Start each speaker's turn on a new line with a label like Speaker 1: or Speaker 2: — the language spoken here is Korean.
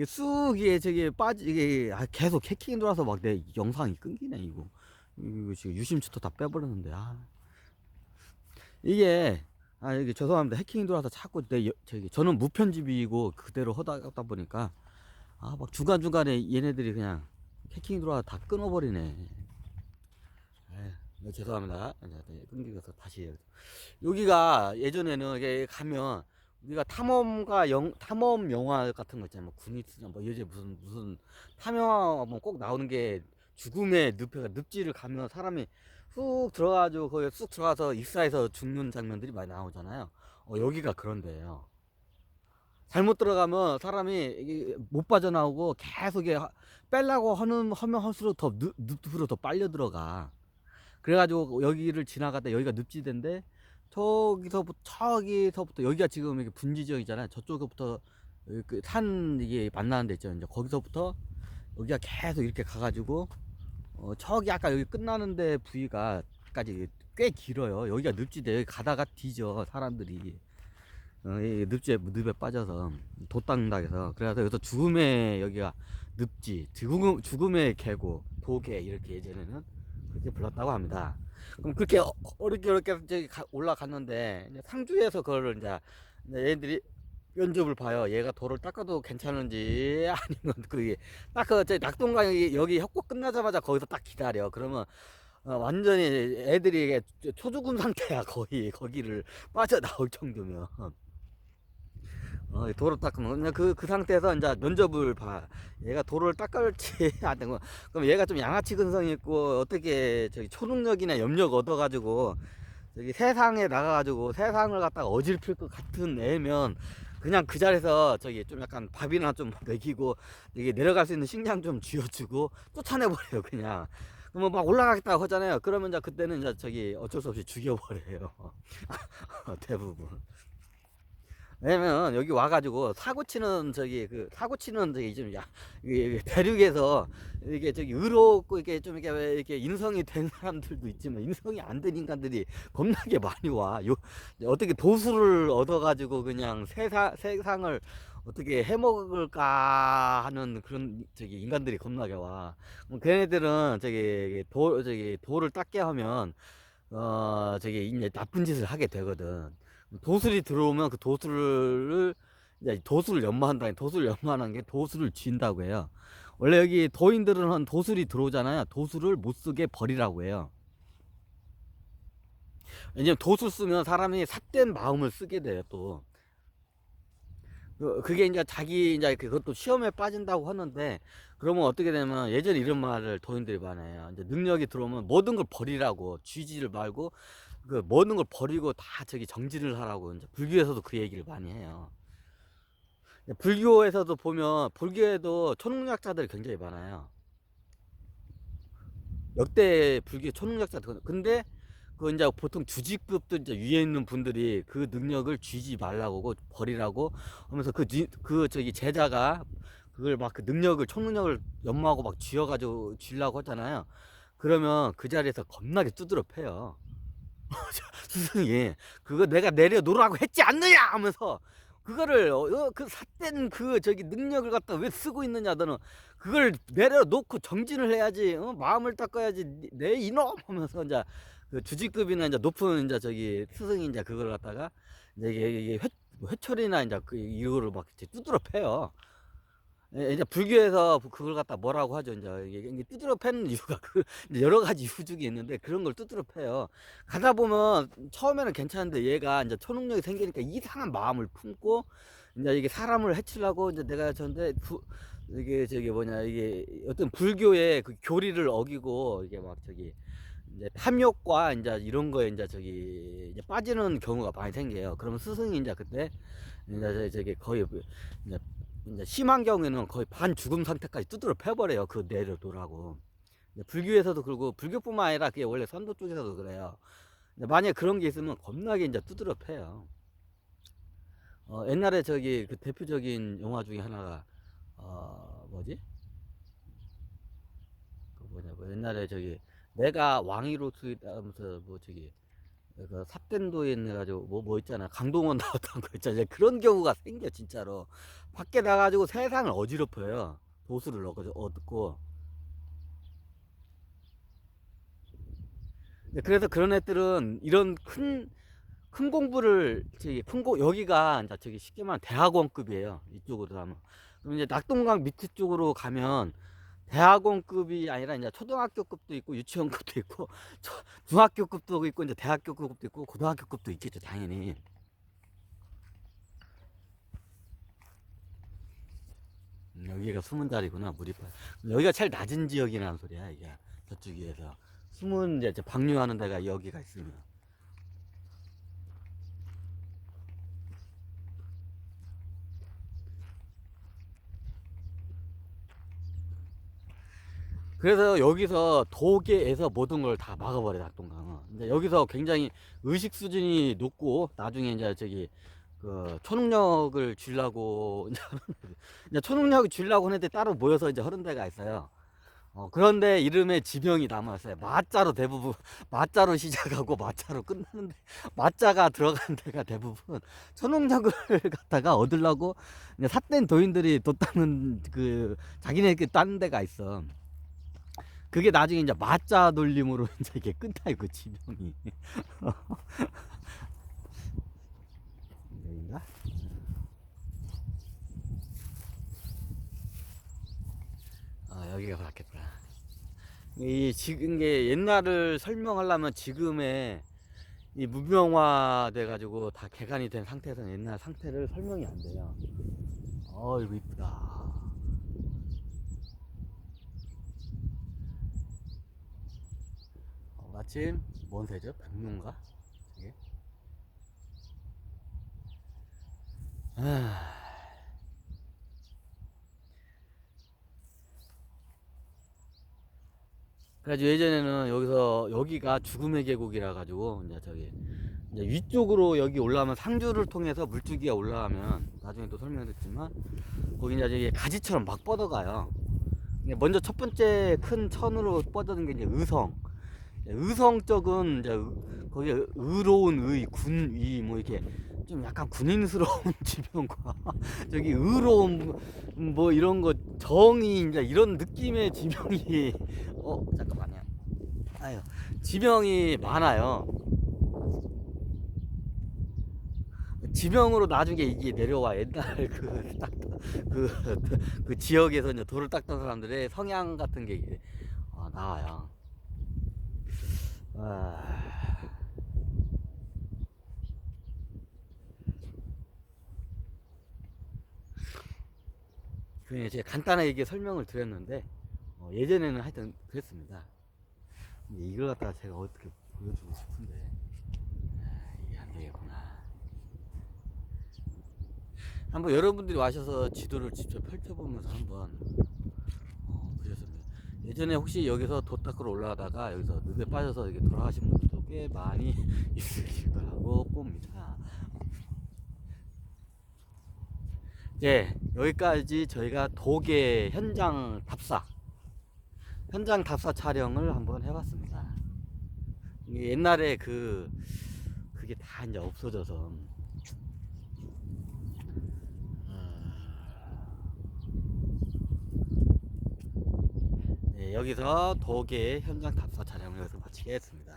Speaker 1: 이게 쑥 이게 저기 빠지 이게 아, 계속 해킹이 들어와서 막 내 영상이 끊기네 이거. 이거 지금 유심추토 다 빼버렸는데 아 이게 아 이게 죄송합니다 해킹이 들어와서 자꾸 내 여- 저기 저는 무편집이고 그대로 하다 하다 보니까 아 막 중간 중간에 얘네들이 그냥 해킹이 들어와 다 끊어버리네. 에휴, 네, 죄송합니다. 이제 네, 끊기서 다시. 여기가 예전에는 이게 가면 우리가 탐험가 영 탐험 영화 같은 거 있잖아요. 뭐 구니스나 뭐 요새 무슨 무슨 탐험 뭐꼭 나오는 게 죽음의 늪에가 늪지를 가면 사람이 쑥 들어가지고 거기 쑥 들어가서 익사해서 죽는 장면들이 많이 나오잖아요. 어, 여기가 그런 데예요. 잘못 들어가면 사람이 못 빠져나오고 계속 하- 빼려고 하는 하면 할수록 더 늪, 늪으로 더 빨려 들어가. 그래가지고 여기를 지나가다 여기가 늪지대인데 저기서부터 저기서부터 여기가 지금 이게 분지 지역이잖아요. 저쪽부터 여기 그산 이게 만나는 데 있죠. 이제 거기서부터 여기가 계속 이렇게 가가지고 어 저기 아까 여기 끝나는데 부위가까지 꽤 길어요. 여기가 늪지대 여기 가다가 뒤져 사람들이. 어, 이 늪지에 늪에 빠져서 도땅닥에서 그래서 여기서 죽음의 여기가 늪지 죽음 죽음의 계곡 도계 이렇게 예전에는 그렇게 불렀다고 합니다. 그럼 그렇게 어- 어렵게 어렵게 가- 올라갔는데 상주에서 그거를 이제 얘들이 면접을 봐요. 얘가 돌을 닦아도 괜찮은지 아니면 그게 딱그 낙동강 여기, 여기 협곡 끝나자마자 거기서 딱 기다려. 그러면 어, 완전히 애들이 초죽음 상태야 거의 거기를 빠져나올 정도면. 어, 돌을 닦으면 그, 그 상태에서 이제 면접을 봐. 얘가 돌을 닦을지 안 되고 그럼 얘가 좀 양아치 근성이 있고 어떻게 저기 초능력이나 염력 얻어가지고 저기 세상에 나가가지고 세상을 갖다가 어질필 것 같은 애면 그냥 그 자리에서 저기 좀 약간 밥이나 좀 먹이고 이게 내려갈 수 있는 식량 좀 쥐어주고 쫓아내버려요 그냥. 그러면 막 올라가겠다고 하잖아요. 그러면 이제 그때는 이제 저기 어쩔 수 없이 죽여버려요. 대부분 왜냐면 여기 와가지고 사고 치는 저기 그 사고 치는 저기 좀 야, 대륙에서 이게 저기 의롭고 이게 좀 이렇게 왜 이렇게 인성이 된 사람들도 있지만 인성이 안 된 인간들이 겁나게 많이 와. 요 어떻게 도수를 얻어가지고 그냥 세상 세상을 어떻게 해먹을까 하는 그런 저기 인간들이 겁나게 와. 그럼 걔네들은 저기 도 저기 돌을 닦게 하면 어 저기 이제 나쁜 짓을 하게 되거든. 도술이 들어오면 그 도술을 이제 도술을 연마한다. 도술을 연마하는 게 도술을 쥔다고 해요. 원래 여기 도인들은 한 도술이 들어오잖아요. 도술을 못 쓰게 버리라고 해요. 왜냐면 도술 쓰면 사람이 삿된 마음을 쓰게 돼요. 또 그- 그게 이제 자기 이제 그것도 시험에 빠진다고 하는데 그러면 어떻게 되면 예전에 이런 말을 도인들이 많이 해요. 이제 능력이 들어오면 모든 걸 버리라고 쥐지를 말고 그 모든 걸 버리고 다 저기 정진을 하라고 이제 불교에서도 그 얘기를 많이 해요. 불교에서도 보면 불교에도 초능력자들이 굉장히 많아요. 역대 불교 초능력자들 근데 그 이제 보통 주직급도 이제 위에 있는 분들이 그 능력을 쥐지 말라고 버리라고 하면서 그, 니- 그 저기 제자가 그걸 막 그 능력을 초능력을 연마하고 막 쥐어가지고 쥐려고 하잖아요. 그러면 그 자리에서 겁나게 두드려 패요. 스승이 그거 내가 내려놓으라고 했지 않느냐 하면서 그거를 어, 어, 그 삿된 그 저기 능력을 갖다 왜 쓰고 있느냐 너는 그걸 내려놓고 정진을 해야지 어? 마음을 닦아야지 니- 내 이놈 하면서 이제 그 주직급이나 이제 높은 이제 저기 스승이 이제 그걸 갖다가 이제 이게, 이게 회, 회초리나 이제 그 이거를 막 이제 두드려 패요. 예, 이제 불교에서 그걸 갖다 뭐라고 하죠. 이제 이게 두드려 패는 이유가 그 여러 가지 이유 중에 있는데 그런 걸 두드려 패요. 가다 보면 처음에는 괜찮은데 얘가 이제 초능력이 생기니까 이상한 마음을 품고 이제 이게 사람을 해치려고 이제 내가 전데 부, 이게 저기 뭐냐 이게 어떤 불교의 그 교리를 어기고 이게 막 저기 이제 탐욕과 이제 이런 거에 이제 저기 이제 빠지는 경우가 많이 생겨요. 그러면 스승이 이제 그때 이제 저- 저기 거의 이제 이제 심한 경우에는 거의 반 죽음 상태까지 두드려 패버려요. 그 내려놓으라고. 불교에서도 그러고 불교뿐만 아니라 그게 원래 선도 쪽에서도 그래요. 만약에 그런 게 있으면 겁나게 이제 두드려 패요. 어, 옛날에 저기 그 대표적인 영화 중에 하나가 어 뭐지? 그 뭐냐 뭐 옛날에 저기 내가 왕위로 투입하면서 뭐 저기 그 삽된도에 있는 가지고 뭐 뭐 있잖아 강동원 나왔던 거 있잖아 그런 경우가 생겨 진짜로. 밖에 나가지고 세상을 어지럽혀요. 도수를 얻고 얻고. 네, 그래서 그런 애들은 이런 큰 큰 공부를 저기 큰고 여기가 저기 쉽게 말하면 대학원급이에요. 이쪽으로 가면 그럼 이제 낙동강 밑에 쪽으로 가면 대학원급이 아니라 이제 초등학교급도 있고 유치원급도 있고 초- 중학교급도 있고 이제 대학교급도 있고 고등학교급도 있겠죠 당연히. 음, 여기가 숨은 자리구나 물이 빠. 여기가 제일 낮은 지역이라는 소리야 이게. 저쪽에서. 숨은 이제 저 방류하는 데가 여기가 있으면 그래서 여기서 도계에서 모든 걸 다 막아버려 낙동강은. 이제 여기서 굉장히 의식 수준이 높고 나중에 이제 저기 그 초능력을 주려고 이제 초능력을 주려고 하는데 따로 모여서 이제 하는 데가 있어요. 어, 그런데 이름에 지명이 남았어요. 마자로 대부분 마자로 시작하고 마자로 끝나는데 마자가 들어간 데가 대부분 초능력을 갖다가 얻으려고 삿된 도인들이 돈 따는 그 자기네끼리 따는 데가 있어. 그게 나중에 이제 맞자 돌림으로 이제 이게 끝나요 그 지명이. 여긴가? 아 여기가 맞겠다 이 지금 게 옛날을 설명하려면 지금의 이 무명화 돼가지고 다 개간이 된 상태에서는 옛날 상태를 설명이 안 돼요. 어 이거 이쁘다 마침 뭔 새죠? 백룡가? 이게? 아... 그래가지고 예전에는 여기서 여기가 죽음의 계곡이라 가지고 이제 저기 이제 위쪽으로 여기 올라가면 상주를 통해서 물줄기가 올라가면 나중에 또 설명드렸지만 거기 이제 가지처럼 막 뻗어가요. 먼저 첫 번째 큰 천으로 뻗어는 게 이제 의성. 의성 쪽은 이제 의- 거기 의로운 의, 군의 뭐 이렇게 좀 약간 군인스러운 지명과 저기 의로운 뭐 이런 거 정의 이제 이런 느낌의 지명이 어 잠깐만요. 아유 지명이 많아요. 지명으로 나중에 이게 내려와 옛날 그딱그 그 지역에서 이제 돌을 닦던 사람들의 성향 같은 게 어, 나와요. 아. 그 제가 간단하게 설명을 드렸는데 어, 예전에는 하여튼 그랬습니다. 이걸 갖다가 제가 어떻게 보여주고 싶은데 아, 이게 안 되겠구나. 한번 여러분들이 와셔서 지도를 직접 펼쳐보면서 한번. 예전에 혹시 여기서 도 닦으러 올라가다가 여기서 늪에 빠져서 이렇게 돌아가신 분들도 꽤 많이 있으실 거라고 봅니다. 예, 여기까지 저희가 도계 현장 답사, 현장 답사 촬영을 한번 해봤습니다. 옛날에 그, 그게 다 이제 없어져서. 네, 여기서 도계 현장 답사 촬영을 여기서 마치겠습니다.